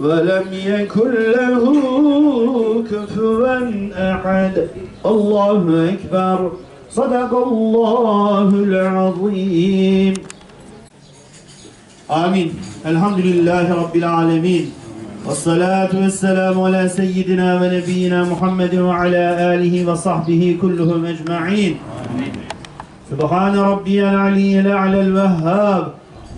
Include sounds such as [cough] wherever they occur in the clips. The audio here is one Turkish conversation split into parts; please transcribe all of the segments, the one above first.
ولم يكن له كفوا أحد. الله أكبر. صدق الله العظيم. آمين. الحمد لله رب العالمين. والصلاة والسلام على سيدنا ونبينا محمد وعلى آله وصحبه كلهم أجمعين. سبحان ربي العلي الأعلى الوهاب.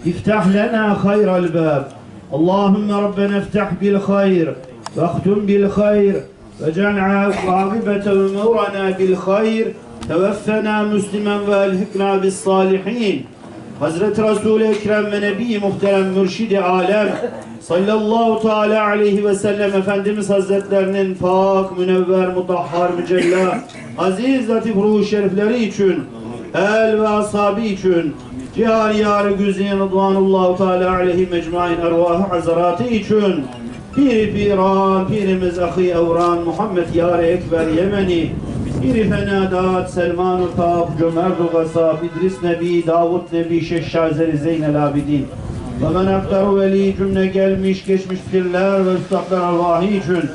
افتح لنا خير الباب. اللهم ربنا افتح بالخير واختم بالخير واجعل عاقبة أمورنا بالخير توفنا مسلما والحقنا بالصالحين Hazreti Resul-i Ekrem ve Nebi Muhterem Mürşidi Alem sallallahu teala aleyhi ve sellem Efendimiz Hazretlerinin pak, münevver, mutahhar, mücella, aziz, latif ruhu şerifleri için, el ve ashabı için, cihar yarı güzin rıdvanullahu teala aleyhi mecmain ervahı hazaratı için, Piri Piran, Pirimiz Ahi Evran, Muhammed Yar-ı Ekber Yemeni, Piri Fenadat, Selman-ı Cömert-ı Gasab, İdris Nebi, Davud Nebi, Şeyh Şazeli Zeynel Abidin. Ve men aktar veli cümle gelmiş geçmiş pirler ve üstadlar Allah'ı için.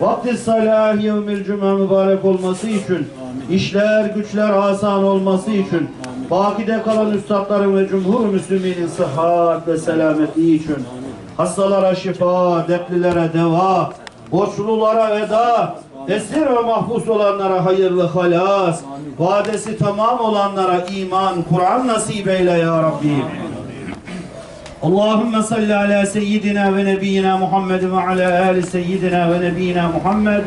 Vakti salah yevmil cuma mübarek olması için. işler güçler asan olması için bakide kalan üstadların ve cumhur müslüminin sıhhat ve selametliği için hastalara şifa, dertlilere deva, borçlulara veda, esir ve mahpus olanlara hayırlı halas, vadesi tamam olanlara iman, Kur'an nasip eyle ya Rabbi. Allahümme salli ala seyyidina ve nebiyyina Muhammed ve ala ali seyyidina ve nebiyyina Muhammed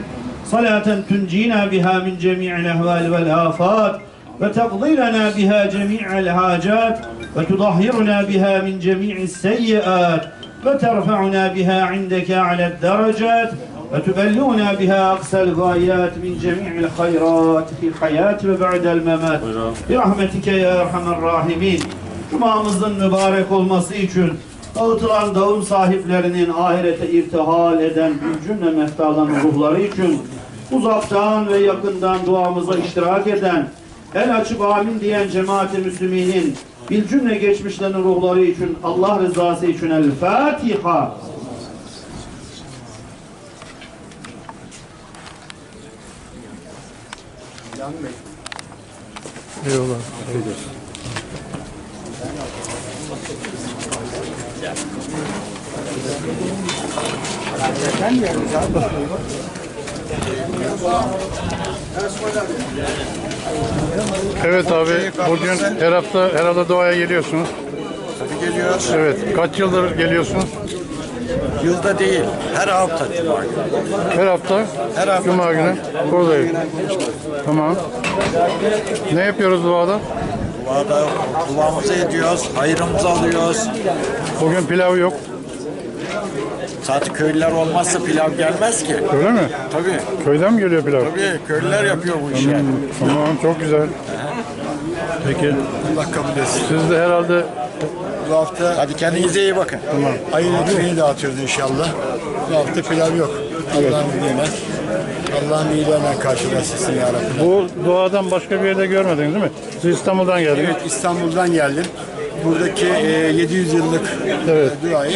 salaten tuncina biha min cemi'il ehval vel afat. لنا بها جميع الحاجات وتطهرنا بها من جميع السيئات وترفعنا بها عندك على الدرجات وتبلغنا بها أقصى الغايات من جميع الخيرات في الحياة وبعد الممات برحمتك يا أرحم الراحمين Cumamızın mübarek olması için dağıtılan dağım sahiplerinin ahirete irtihal eden bir cümle meftaların ruhları için uzaktan ve yakından duamıza iştirak eden el açıp amin diyen cemaat-i müslüminin bir cümle geçmişlerin ruhları için Allah rızası için El Fatiha. Eyvallah. Evet abi, bugün her hafta herhalde doğaya geliyorsunuz. Tabii geliyoruz. Evet, kaç yıldır geliyorsunuz? Yılda değil, her hafta cuma günü. Her hafta, Her hafta Cuma günü buradayız. Tamam. Ne yapıyoruz doğada? Duada duamızı ediyoruz, hayrımızı alıyoruz. Bugün pilav yok, Zaten köylüler olmazsa pilav gelmez ki. öyle mi? Tabii, Köyden mi geliyor pilav? tabii köylüler yapıyor bu işi. Tamam, çok güzel. Peki, Allah kabul etsin. siz de herhalde Bu hafta Hadi kendinize iyi bakın. ayın ekmeğini dağıtıyoruz inşallah. Bu hafta pilav yok. Allah'ın iyiliğine. Allah'ın iyiliğine karşılaştırsın ya Rabbi. bu doğadan başka bir yerde görmediniz değil mi? Siz İstanbul'dan geldiniz. Evet İstanbul'dan geldim. Buradaki e, 700 yıllık Evet. e, duayı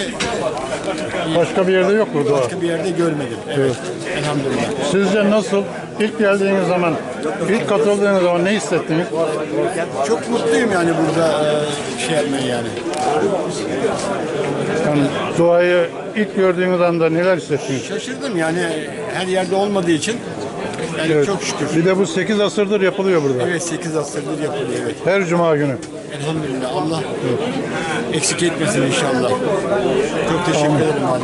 Başka bir yerde yok mu doğa? başka bir yerde görmedim. Evet. Elhamdülillah. Sizce nasıl? İlk geldiğiniz zaman, ilk katıldığınız zaman ne hissettiniz? Çok mutluyum yani burada e, şey yapmaya yani. Yani doğayı ilk gördüğünüz anda neler hissettiniz? Şaşırdım yani her yerde olmadığı için Evet. çok şükür. Bir de bu 8 asırdır yapılıyor burada. Evet 8 asırdır yapılıyor evet. Her cuma günü. Elhamdülillah Allah eksik etmesin inşallah. Çok teşekkür ederim hala.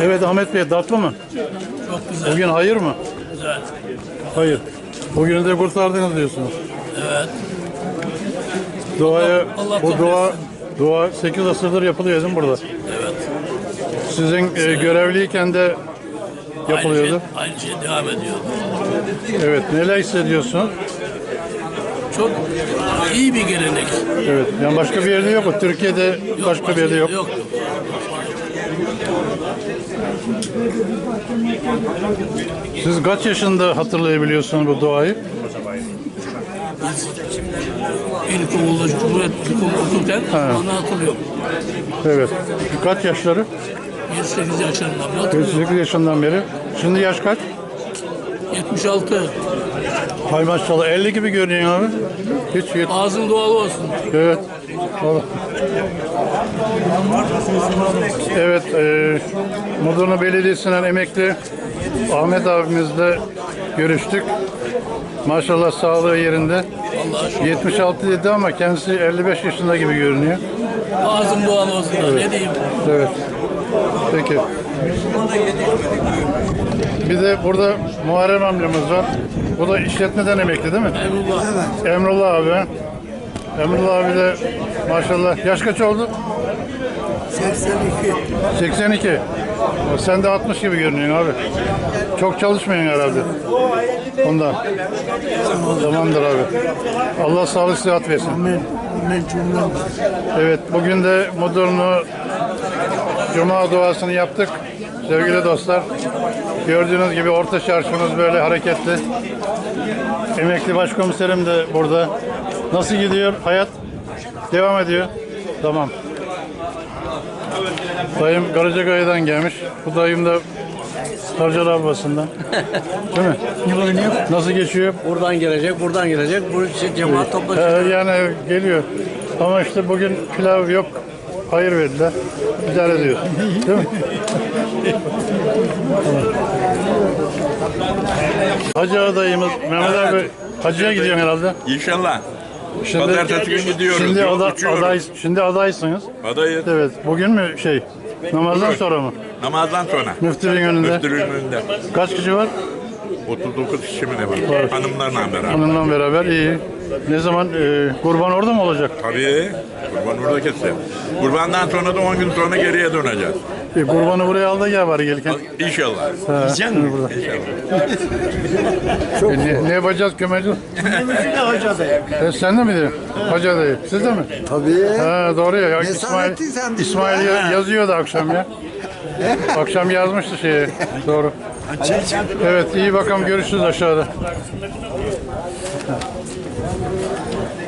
Evet Ahmet Bey tatlı mı? Çok güzel. Bugün hayır mı? güzel. Hayır. Bugünü de kurtardınız diyorsunuz. Evet. Duaya, Allah bu kabul dua, etsin. dua 8 asırdır yapılıyor değil mi burada? Evet. Sizin e, görevliyken de yapılıyordu. Aynı şey, aynı şey devam ediyor. Evet. Neler hissediyorsunuz? Çok iyi bir gelenek. Evet. Yani başka bir yerde yok? Türkiye'de başka bir yerde yok. Yok. Siz kaç yaşında hatırlayabiliyorsunuz bu duayı? İlkokulda Cumhuriyet İlkokulu okurken onu hatırlıyorum. Evet. Kaç yaşları? 7-8 yaşlarından beri hatırlıyorum. 38 yaşından beri. Şimdi yaş kaç? 76. Hay maşallah 50 gibi görünüyor abi. Hiç yet- Ağzın doğalı olsun. Evet. Vallahi. Evet, e, Mudurnu Belediyesi'nden emekli Ahmet abimizle görüştük. Maşallah sağlığı yerinde. Allah'a şükür. 76 dedi ama kendisi 55 yaşında gibi görünüyor. Ağzın doğalı olsun. Ne diyeyim? Evet. Peki. Bir de burada Muharrem amcamız var. Bu da işletmeden emekli değil mi? Emrullah. Emrullah abi. Emrullah abi de maşallah. Yaş kaç oldu? 82. 82. O Sen de 60 gibi görünüyorsun abi. Çok çalışmıyorsun herhalde. Ondan. Tamamdır abi. Allah sağlık sıhhat versin. Evet bugün de Mudurnu Cuma duasını yaptık. Sevgili dostlar. Gördüğünüz gibi orta çarşımız böyle hareketli. Emekli başkomiserim de burada. Nasıl gidiyor hayat? Devam ediyor. Tamam. Dayım Karacakaya'dan gelmiş. Bu dayım da Karcal Abbası'ndan. [laughs] Değil mi? Nasıl geçiyor? Buradan gelecek, buradan gelecek. Bu şey, cemaat Ee, toplaşacak. yani geliyor. Ama işte bugün pilav yok. Hayır verdiler. İdare ediyorsun. Değil mi? [laughs] Hacı adayımız Mehmet abi hacıya gidiyorsun herhalde. İnşallah. Pazartesi günü gidiyoruz. Şimdi, Yok, ada, uçuyoruz. aday, şimdi adaysınız. Adayı Evet. Bugün mü şey? Namazdan Bugün. sonra mı? namazdan sonra. Müftülüğün önünde. Müftülüğün önünde. Kaç kişi var? 39 kişi mi ne var? Hanımlarla beraber. Onunla beraber iyi. Ne zaman e, kurban orada mı olacak? Tabii. Kurban orada keseceğiz. Kurbandan sonra da 10 gün sonra geriye döneceğiz. E, kurbanı buraya al da gel bari gelirken. İnşallah. Yiyecek mi? Burada. E, ne, ne yapacağız kömeci? E, sen de mi diyorsun? Hoca dayı. Siz de mi? Tabii. Ha, doğru ya. İsmail, sen de. İsmail ya- yazıyordu akşam ya. akşam yazmıştı şeye. Doğru. Evet iyi bakalım görüşürüz aşağıda.